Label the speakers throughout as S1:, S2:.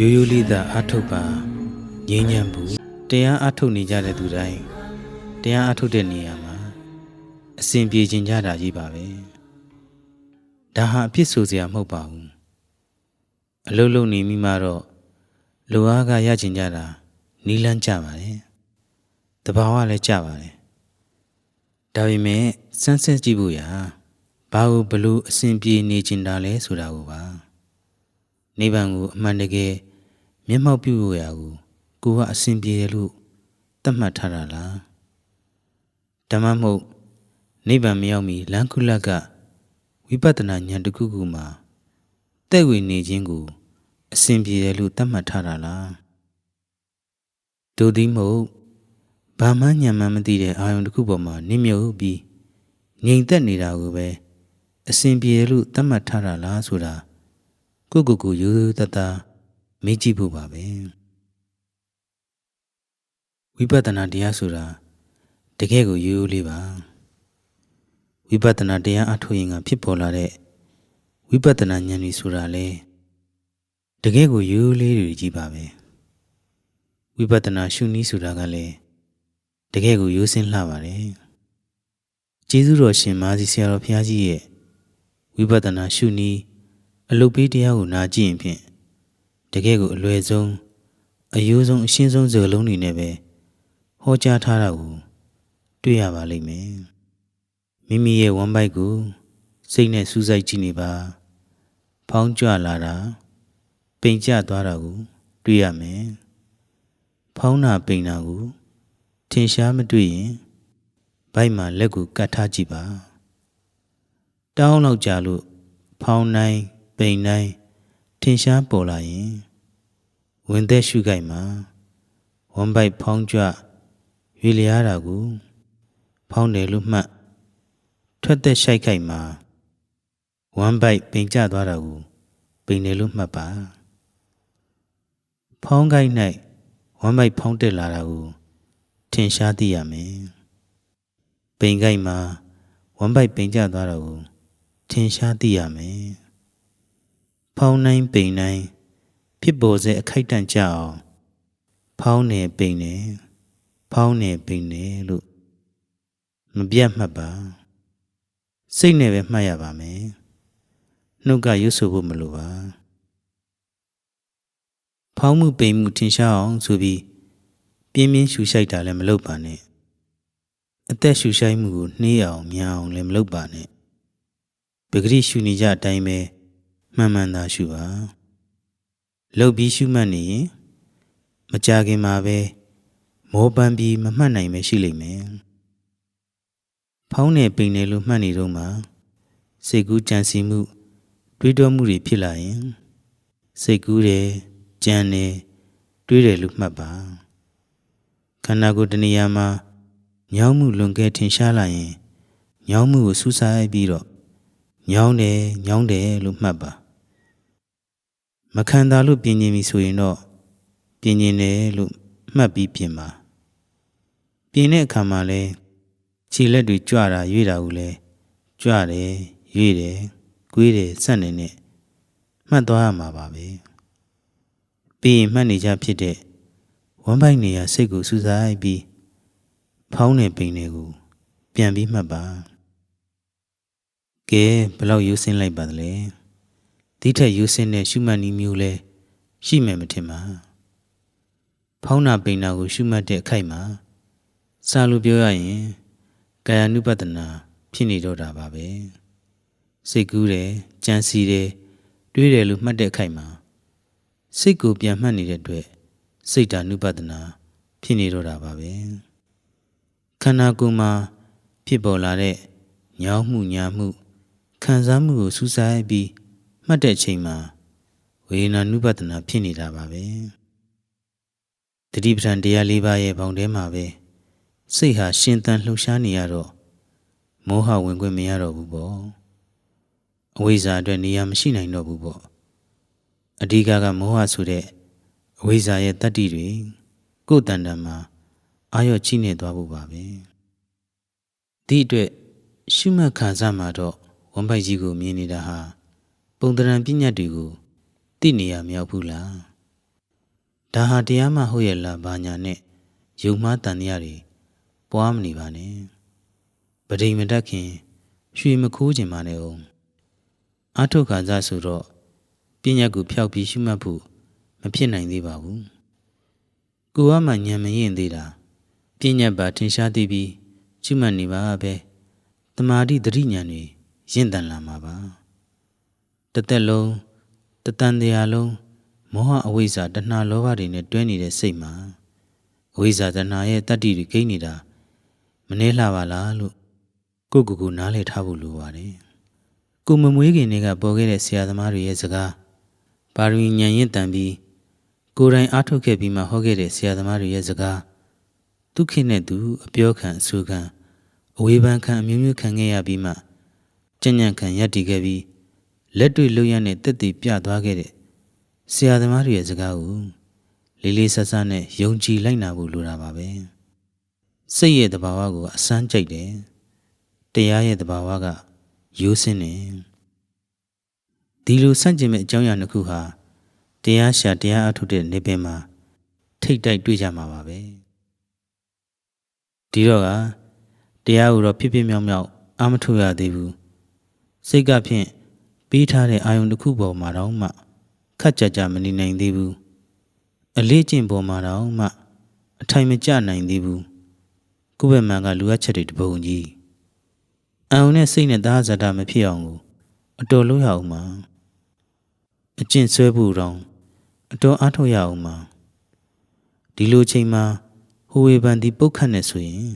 S1: ရိုးရိုးလေးသာအထုတ်ပါငြိမ်းချမ်းဘူးတရားအထုတ်နေကြတဲ့သူတိုင်းတရားအထုတ်တဲ့နေရာမှာအစဉ်ပြေခြင်းကြတာကြီးပါပဲဒါဟာအဖြစ်ဆိုစရာမဟုတ်ပါဘူးအလုံးလုံးနေမိမှတော့လူအားကရခြင်းကြတာနီးလန်းကြပါတယ်တဘာဝလည်းကြပါတယ်ဒါပေမဲ့စမ်းစစ်ကြည့်ဖို့ရာဘာလို့ဘလို့အစဉ်ပြေနေခြင်းတာလဲဆိုတာကိုပါနိဗ္ဗာန်ကိုအမှန်တကယ် မျက်မှောက်ပြုလို့ရကိုကိုကအစဉ်ပြေတယ်လို့သတ်မှတ်ထားတာလားဓမ္မမဟုတ်နိဗ္ဗာန်မရောက်မီလမ်းခုလတ်ကဝိပဿနာဉာဏ်တစ်ခုခုမှာတဲ့ဝေနေခြင်းကိုအစဉ်ပြေတယ်လို့သတ်မှတ်ထားတာလားဒုတိမဟုတ်ဘာမှညံမှန်းမသိတဲ့အာယုံတစ်ခုပေါ်မှာနစ်မြုပ်ပြီးငြိမ်သက်နေတာကိုပဲအစဉ်ပြေတယ်လို့သတ်မှတ်ထားတာလားဆိုတာကိုကိုကိုရိုးရိုးသားသား မေးကြည့်ဖို့ပါပဲဝိပဿနာတရားဆိုတာတကယ်ကိုရိုးရိုးလေးပါဝိပဿနာတရားအထုတ်ရင်ကဖြစ်ပေါ်လာတဲ့ဝိပဿနာဉာဏ်ကြီးဆိုတာလေတကယ်ကိုရိုးရိုးလေးတွေကြီးပါပဲဝိပဿနာရှုနည်းဆိုတာကလည်းတကယ်ကိုရိုးစင်းလှပါတယ်ကျေးဇူးတော်ရှင်မာစီဆရာတော်ဘုရားကြီးရဲ့ဝိပဿနာရှုနည်းအလုတ်ပေးတရားကိုနာကြည့်ရင်ဖြင့် တကယ်ကိုအလွယ်ဆုံးအယိုးဆုံးအရှင်းဆုံးစကားလုံးတွေနဲ့ပဲဟောကြားထားတာကိုတွေ့ရပါလိမ့်မယ်မိမိရဲ့ဝမ်းပိုက်ကိုစိတ်နဲ့စူးစိုက်ကြည့်နေပါဖောင်းကြွလာတာပိန်ကျသွားတာကိုတွေ့ရမယ်ဖောင်းနာပိန်နာကိုထင်ရှားမတွေ့ရင်ဘိုက်မှာလက်ကိုကတ်ထားကြည့်ပါတောင်းလောက်ကြာလို့ဖောင်းနိုင်ပိန်တိုင်းထ င်ရှားပေါ်လာရင်ဝင်သက်ရှုကြိုက်မှာဝမ်ပိုက်ဖောင်းကြွရွေလျားတာကိုဖောင်းတယ်လို့မှတ်ထွက်သက်ရှိုက်ကြိုက်မှာဝမ်ပိုက်ပိန်ကျသွားတာကိုပိန်တယ်လို့မှတ်ပါဖောင်းကြိုက်၌ဝမ်ပိုက်ဖောင်းတက်လာတာကိုထင်ရှားသိရမယ်ပိန်ကြိုက်မှာဝမ်ပိုက်ပိန်ကျသွားတာကိုထင်ရှားသိရမယ် ဖောင်းနိုင်ပိန်နိုင်ဖြစ်ပေါ်စေအခိုက်တန့်ကြအောင်ဖောင်းနေပိန်နေဖောင်းနေပိန်နေလို့မပြတ်မှတ်ပါစိတ်နဲ့ပဲမှတ်ရပါမယ်နှုတ်ကရွတ်ဆိုဖို့မလိုပါဖောင်းမှုပိန်မှုထင်ရှားအောင်ဆိုပြီးပြင်းပြင်းရှူရှိုက်တာလည်းမလုပ်ပါနဲ့အသက်ရှူရှိုက်မှုကိုနှေးအောင်မြအောင်လည်းမလုပ်ပါနဲ့ပဂရိရှူနေကြအတိုင်းပဲ မှန်မှန်သာရှုပါလှုပ်ပြီးရှုမှတ်နေရင်မကြခင်မှာပဲမောပန်းပြီးမမှတ်နိုင်ပဲရှိလိမ့်မယ်ဖောင်းနေပိန်နေလို့မှတ်နေတော့မှစိတ်ကူးကြံစီမှုတွေးတောမှုတွေဖြစ်လာရင်စိတ်ကူးတယ်ကြံတယ်တွေးတယ်လို့မှတ်ပါခန္ဓာကိုယ်တဏှာမှာညောင်းမှုလွန်ကဲထင်ရှားလာရင်ညောင်းမှုကိုစူးစိုက်ပြီးတော့ ညောင်းတယ်ညောင်းတယ်လို့မှတ်ပါမခံတာလို့ပြင်ញင်ပြီဆိုရင်တော့ပြင်ញင်တယ်လို့မှတ်ပြီးပြင်ပါပြင်တဲ့အခါမှာလဲခြေလက်တွေကြွတာရွေ့တာကိုလဲကြွတယ်ရွေ့တယ်ကွေးတယ်ဆက်နေနဲ့မှတ်သွားရမှာပါပဲပြီးရင်မှတ်နေကြဖြစ်တဲ့ဝမ်းပိုက်နေရစိတ်ကိုစူးစိုက်ပြီးဖောင်းနေပိန်တွေကိုပြန်ပြီးမှတ်ပါ ကဲဘလောက်ယူဆင်းလိုက်ပါသလဲဒီထက်ယူဆင်းတဲ့ရှုမှတ်နည်းမျိုးလဲရှိမယ်မထင်ပါဖောင်းနာပိန်နာကို ရှုမှတ်တဲ့အခိုက်မှာစာလိုပြောရရင်ကာယ ानु ပတနာဖြစ်နေတော့တာပါပဲစိတ်ကူးတယ်ကြံစီတယ်တွေးတယ်လို့မှတ်တဲ့အခိုက်မှာစိတ်ကိုပြန်မှတ်နေတဲ့အတွက်စိတ်ဓာနုပတနာဖြစ်နေတော့တာပါပဲခန္ဓာကိုယ်မှာဖြစ်ပေါ်လာတဲ့ညောင်းမှုညာမှု ခံစားမှုကိုစူးစိုက်ပြီးမှတ်တဲ့ချိန်မှာဝေဒနာနုပဒနာဖြစ်နေတာပါပဲတတိပဌံတရား၄ပါးရဲ့ဘောင်ထဲမှာပဲစိတ်ဟာရှင်သန်လှုပ်ရှားနေရတော့မောဟဝင်ခွင့်မရတော့ဘူးပေါ့အဝိဇ္ဇာအတွက်နေရာမရှိနိုင်တော့ဘူးပေါ့အဓိကကမောဟဆိုတဲ့အဝိဇ္ဇာရဲ့တတ္တိတွေကိုယ်တန်တန်မှာအာရော့ချိနေသွားဖို့ပါပဲဒီအတွက်ရှုမှတ်ခံစားမှာတော့ ဝမ်ပိုက်ကြီးကိုမြင်နေတာဟာပုံတရံပညာတွေကိုသိနေရမြောက်ဘူးလားဒါဟာတရားမှဟုတ်ရဲ့လားဘာညာနဲ့ယုံမှားတန်တရားတွေပွားမနေပါနဲ့ပဒိမတက်ခင် ရွှေမခိုးခြင်းပါနဲ့အောင်အာထုခါစားဆိုတော့ပညာကိုဖျောက်ပြီးရှုမှတ်ဖို့မဖြစ်နိုင်သေးပါဘူးကိုကမှညံမရင်သေးတာပညာပါထင်ရှားသိပြီးရှုမှတ်နေပါပဲတမာတိတတိညာတွေ ရင့်တန်လာမှာပါတစ်သက်လုံးတတန်တရားလုံးမောဟအဝိဇ္ဇာတဏှာလောဘတွေနဲ့တွဲနေတဲ့စိတ်မှာအဝိဇ္ဇာတဏှာရဲ့တတ္တိတွေကိန်းနေတာမနှဲလှပါလားလို့ကိုယ့်ကိုယ်ကိုနားလည်ထားဖို့လိုပါတယ်ကိုမမွေးခင်တွေကပေါ်ခဲ့တဲ့ဆရာသမားတွေရဲ့စကားပါရမီဉာဏ်ရင့်တန်ပြီးကိုယ်တိုင်အားထုတ်ခဲ့ပြီးမှဟောခဲ့တဲ့ဆရာသမားတွေရဲ့စကားဒုက္ခနဲ့သူအပြောခံအဆူခံအဝေဖန်ခံအမျိုးမျိုးခံခဲ့ရပြီးမှ ကြံ့ညံ့ခံရပ်တည်ခဲ့ပြီးလက်တွေ့လုံရတဲ့တက်တည်ပြသွားခဲ့တဲ့ဆရာသမားတွေရဲ့စကားကိုလေးလေးဆဆနဲ့ယုံကြည်လိုက်နာဖို့လိုတာပါပဲစိတ်ရဲ့တဘာဝကိုအစမ်းကြိုက်တယ်တရားရဲ့တဘာဝကရိုးစင်းတယ်ဒီလိုဆန့်ကျင်မဲ့အကြောင်းအရာတစ်ခုဟာတရားရှာတရားအထုတ်တဲ့နေပင်မှာထိတ်တိုက်တွေ့ကြမှာပါပဲဒီတော့ကတရားကိုတော့ဖြစ်ဖြစ်မြောက်မြောက်အာမထုတ်ရသေးဘူး စိတ်ကဖြင့်ပေးထားတဲ့အာယုံတစ်ခုပေါ်မှာတော့မှခက်ကြကြမနေနိုင်သေးဘူးအလေးကျင့်ပေါ်မှာတော့မှအထိုင်မကျနိုင်သေးဘူးကိုယ့်ဘက်မှန်ကလူအပ်ချက်တွေတပုံကြီးအံုံနဲ့စိတ်နဲ့သားဇာတာမဖြစ်အောင်ကိုအတော်လို့ရအောင်မှာအကျင့်ဆွဲဖို့တော့အတော်အားထုတ်ရအောင်မှာဒီလိုချိန်မှာဟိုဝေပန်ဒီပုတ်ခတ်နေဆိုရင်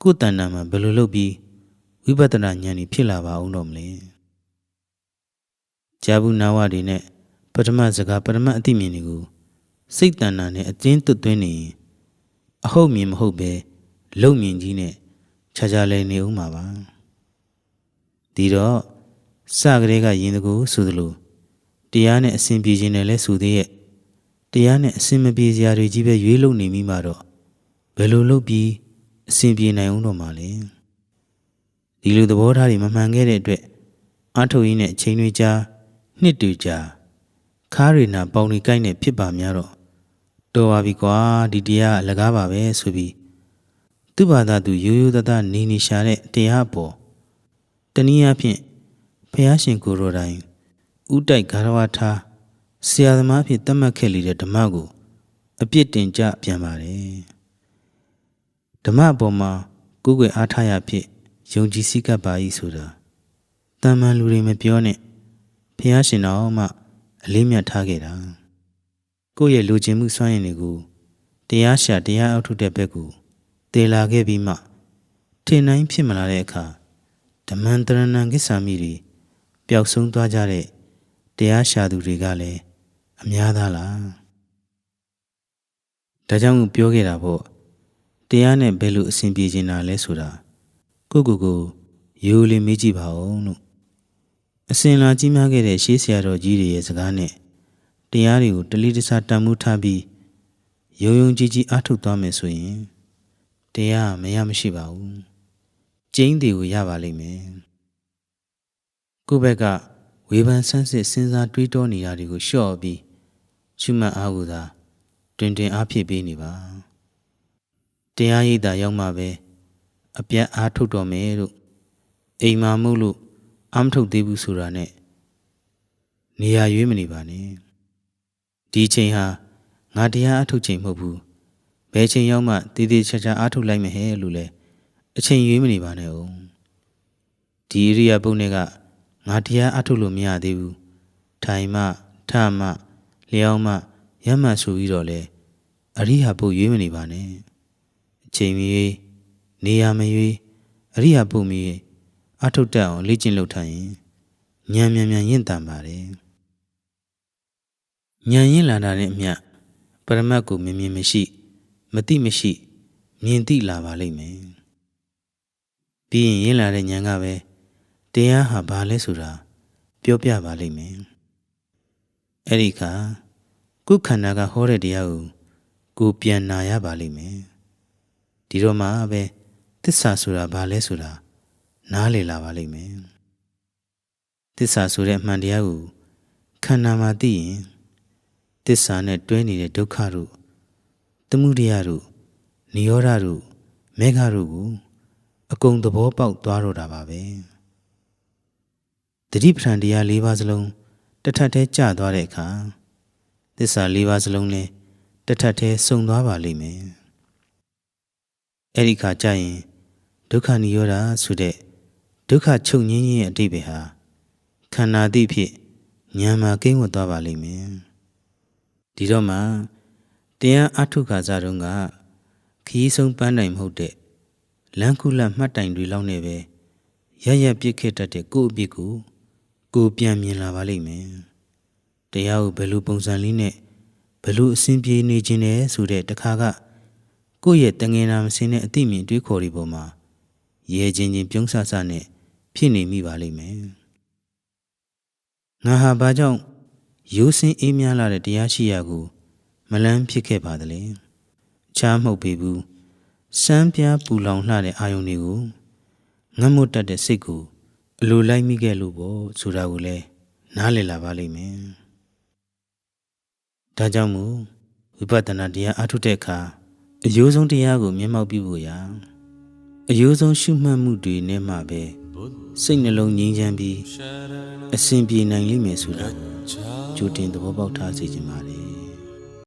S1: ကိုယ်တဏ္ဍာမှာဘယ်လိုလုပ်ပြီး ဝိပဿနာဉာဏ်ကြီးဖြစ်လာပါအောင်တော့မလဲဂျာဘူးနာဝတွေနဲ့ပထမစကားပထမအသိမြင်တွေကိုစိတ်တဏ္ဍာနဲ့အကျဉ်းသွတ်သွင်းနေရင်အဟုတ်မြင်မဟုတ်ပဲလုံမြင်ကြီးနဲ့ခြားခြားလဲနေဦးမှာပါဒီတော့စကလေးကယင်တကူဆိုသလိုတရားနဲ့အစဉ်ပြေခြင်းနဲ့လဲဆိုသေးရဲ့တရားနဲ့အစဉ်မပြေစရာတွေကြီးပဲရွေးလုံနေမိမှာတော့ဘယ်လိုလုပ်ပြီးအစဉ်ပြေနိုင်အောင်တော့မှာလဲ ဒီလိုသဘောထားတွေမမှန်ခဲ့တဲ့အတွက်အာထုတ်ရင်းနဲ့အချိန်တွေကြာနှစ်တူကြာခါးရီနာပေါင်နေကိုက်နေဖြစ်ပါများတော့တော်ပါပြီကွာဒီတရားအလကားပါပဲဆိုပြီးသူ့ဘာသာသူရိုးရိုးသားသားနေနေရှာတဲ့တရားပေါ်တနည်းအားဖြင့်ဖះရှင်ကိုရိုတိုင်းဥတိုက်ဂါရဝထားဆရာသမားဖြစ်သတ်မှတ်ခဲ့လေတဲ့ဓမ္မကိုအပြစ်တင်ကြပြန်ပါတယ်ဓမ္မအပေါ်မှာကိုယ်ွယ်အားထားရဖြစ် ယုံကြည်စိတ်ကပ်ပါ၏ဆိုတာတမန်လူတွေမပြောနဲ့ဖះရှင်တော်မှအလေးမြတ်ထားခဲ့တာကိုယ့်ရဲ့လူချင်းမှုစွမ်းရည်တွေကိုတရားရှာတရားအောက်ထုတ်တဲ့ဘက်ကိုတည်လာခဲ့ပြီးမှထင်တိုင်းဖြစ်မလာတဲ့အခါဓမ္မန္တရဏံကိစ္ဆာမိတွေပျောက်ဆုံးသွားကြတဲ့တရားရှာသူတွေကလည်းအများသားလားဒါကြောင့်ပြောခဲ့တာပေါ့တရားနဲ့ဘယ်လိုအဆင်ပြေနေတာလဲဆိုတာ ကိုကိုကိုရိုးလေးမေးကြည့်ပါဦးလို့အစင်လာကြီးမားခဲ့တဲ့ရှေးဆရာတော်ကြီးတွေရဲ့စကားနဲ့တရားတွေကိုတလိတခြားတန်မှုထားပြီးယုံယုံကြည်ကြည်အားထုတ်သွားမယ်ဆိုရင်တရားမရမရှိပါဘူးကျင်းတွေကိုရပါလိမ့်မယ်ကိုယ့်ဘက်ကဝေဖန်ဆန်းစစ်စဉ်းစားတွေးတောနေတာတွေကိုလျှော့ပြီးရှုမှတ်အားကိုသာတွင်တွင်အားဖြည့်ပေးနေပါတရားရိပ်သာရောက်မှပဲ အပြတ်အားထုတ်တော်မယ်လို့အိမ်မာမှုလို့အာမထုတ်သေးဘူးဆိုတာနဲ့နေရာရွေးမနေပါနဲ့ဒီချိန်ဟာငါတရားအထုတ်ချိန်မဟုတ်ဘူးဘယ်ချိန်ရောက်မှတည်တည်ချာချာအထုတ်လိုက်မယ်ဟဲ့လို့လဲအချိန်ရွေးမနေပါနဲ့ဦးဒီအရိယာပုတ်နဲ့ကငါတရားအထုတ်လို့မရသေးဘူးထိုင်မှထမှလျောင်းမှရမှဆိုပြီးတော့လဲအရိယာပုတ်ရွေးမနေပါနဲ့အချိန်မီ နေရာမရွေးအရိယာပုတ်မီအထုတ်တတ်အောင်လေ့ကျင့်လုပ်ထားရင်ဉာဏ်မြန်မြန်ရင့်တန်ပါတယ်ဉာဏ်ရင့်လာတာနဲ့အမျှပရမတ်ကိုမြင်မြင်မရှိမသိမရှိမြင်သိလာပါလိမ့်မယ်ပြီးရင်ရင့်လာတဲ့ဉာဏ်ကပဲတရားဟာဘာလဲဆိုတာပြောပြပါလိမ့်မယ်အဲ့ဒီခါကုခန္ဓာကဟောတဲ့တရားကိုကိုပြန်နာရပါလိမ့်မယ်ဒီတော့မှပဲ သစ္စာဆိုတာဘာလဲဆိုတာနားလည်လာပါလိမ့်မယ်သစ္စာဆိုတဲ့အမှန်တရားကိုခန္ဓာမှာသိရင်တသစ္စာနဲ့တွဲနေတဲ့ဒုက္ခတို့သမှုတရားတို့និရောဓတို့မေဃတို့ကိုအကုန်သဘောပေါက်သွားတော့တာပါပဲတတိပဋ္ဌာန်တရား၄ပါးစလုံးတစ်ထပ်တည်းကျသွားတဲ့အခါသစ္စာ၄ပါးစလုံးလည်းတစ်ထပ်တည်းစုံသွားပါလိမ့်မယ်အဲ့ဒီခါကျရင် ဒုက္ခនិရောဓဆိုတဲ့ဒုက္ခချုပ်ငြင်းခြင်းရဲ့အတိပ္ပယ်ဟာခန္ဓာတိဖြစ်ဉာဏ်မှာကိန်းဝတ်သွားပါလိမ့်မယ်ဒီတော့မှတရားအထုခါစားတုန်းကခရီးဆုံးပန်းတိုင်မဟုတ်တဲ့လမ်းခုလတ်မှတ်တိုင်တွေလောက်နဲ့ပဲရရပြစ်ခဲ့တတ်တဲ့ကိုယ့်အပြစ်ကိုကိုယ်ပြန်မြင်လာပါလိမ့်မယ်တရားကိုဘယ်လိုပုံစံလေးနဲ့ဘယ်လိုအစဉ်ပြေနေခြင်းလဲဆိုတဲ့တခါကကိုယ့်ရဲ့တငင်နာမစင်းတဲ့အသိမြင်တွေးခေါ်ဒီပေါ်မှာ ရဲချင်းချင်းပြုံးဆဆနဲ့ဖြစ်နေမိပါလိမ့်မယ်ငါဟာဘာကြောင့်ရိုးစင်းအေးမြလာတဲ့တရားရှိရာကို မလန်းဖြစ်ခဲ့ပါသလဲချားမှုတ်ပေဘူးစမ်းပြားပူလောင်လှတဲ့အာယုန်တွေကိုငတ်မွတ်တတ်တဲ့စိတ်ကိုအလိုလိုက်မိခဲ့လို့ပေါ့ဆိုတာကိုလည်းနားလည်လာပါလိမ့်မယ်ဒါကြောင့်မို့ဝိပဿနာတရားအထုတဲ့အခါအယိုးဆုံးတရားကိုမျက်မှောက်ပြုဖို့ရာ အယိုးဆုံးရှုမှတ်မှုတွေနဲ့မှပဲစိတ်နှလုံးငြိမ်းချမ်းပြီးအစဉ်ပြေနိုင်လိမ့်မယ်ဆိုတာကြိုတင်သဘောပေါက်ထားစေချင်ပါတယ်